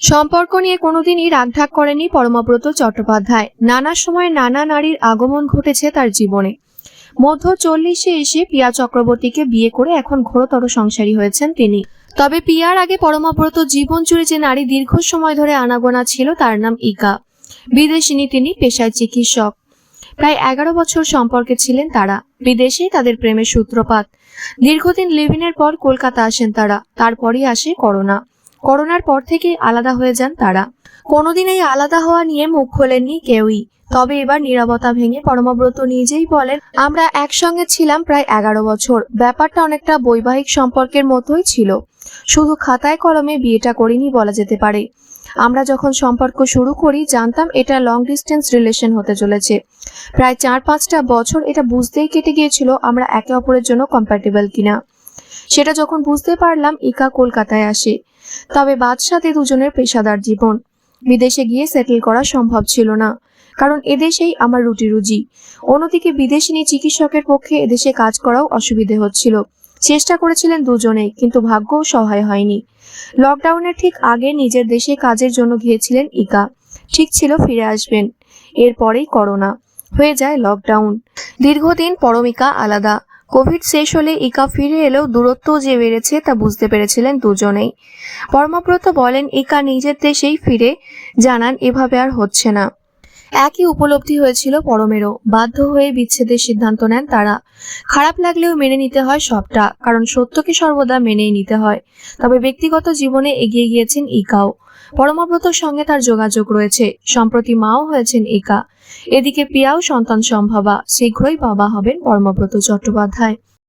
সম্পর্ক নিয়ে কোনোদিনই রাগঢাক করেনি পরমাব্রত চট্টোপাধ্যায়। নানা সময় নানা নারীর আগমন ঘটেছে তার জীবনে। মধ্য চল্লিশে এসে পিয়া চক্রবর্তীকে বিয়ে করে এখন ঘোরতর সংসারী হয়েছেন তিনি। তবে পিয়ার আগে পরমাব্রত জীবন জুড়ে যে নারী দীর্ঘ সময় ধরে আনাগোনা ছিল তার নাম ইকা। বিদেশিনী তিনি, পেশায় চিকিৎসক। প্রায় এগারো বছর সম্পর্কে ছিলেন তারা। বিদেশে তাদের প্রেমের সূত্রপাত। দীর্ঘদিন লিভিনের পর কলকাতা আসেন তারা। তারপরই আসে করোনা। করোনার পর থেকেই আলাদা হয়ে যান তারা। কোনোদিন এই আলাদা হওয়া নিয়ে মুখ খোলেননি কেউই। তবে এবার নীরবতা ভেঙে পরমব্রত নিজেই বলেন, আমরা একসঙ্গে ছিলাম প্রায় এগারো বছর। ব্যাপারটা অনেকটা বৈবাহিক সম্পর্কের মতোই ছিল। শুধু খাতায় কলমে বিয়েটা করিনি বলা যেতে পারে। আমরা যখন সম্পর্ক শুরু করি, জানতাম এটা লং ডিস্টেন্স রিলেশন হতে চলেছে। প্রায় চার পাঁচটা বছর এটা বুঝতেই কেটে গিয়েছিল আমরা একে অপরের জন্য কম্প্যাটেবল কিনা। সেটা যখন বুঝতে পারলাম, ইকা কলকাতায় আসে। তবে বাদশাতে দুজনের পেশাদার জীবন। বিদেশে গিয়ে সেটেল করা সম্ভব ছিল না। কারণ এদেশেই আমার রুটি রুজি। অন্যদিকে বিদেশিনী চিকিৎসকের পক্ষে এদেশে কাজ করাও অসুবিধে হচ্ছিল। চেষ্টা করেছিলেন দুজনেই কিন্তু ভাগ্যও সহায় হয়নি। লকডাউনের ঠিক আগে নিজের দেশে কাজের জন্য গিয়েছিলেন ইকা। ঠিক ছিল ফিরে আসবেন। এরপরেই করোনা। হয়ে যায় লকডাউন। দীর্ঘদিন পরমিকা আলাদা। কোভিড শেষ হলে ইকা ফিরে এলেও দূরত্ব যে বেড়েছে তা বুঝতে পেরেছিলেন দুজনেই। পরমব্রত বলেন, ইকা নিজের দেশেই ফিরে, জানান, এভাবে আর হচ্ছে না। একই উপলব্ধি হয়েছিল পরমেরও। বাধ্য হয়ে বিচ্ছেদের সিদ্ধান্ত নেন তারা। খারাপ লাগলেও মেনে নিতে হয় সবটা, কারণ সত্যকে সর্বদা মেনেই নিতে হয়। তবে ব্যক্তিগত জীবনে এগিয়ে গিয়েছেন ইকাও। পরমব্রতর সঙ্গে তার যোগাযোগ রয়েছে। সম্প্রতি মাও হয়েছেন ইকা। এদিকে পিয়াও সন্তান সম্ভাবা। শীঘ্রই বাবা হবেন পরমব্রত চট্টোপাধ্যায়।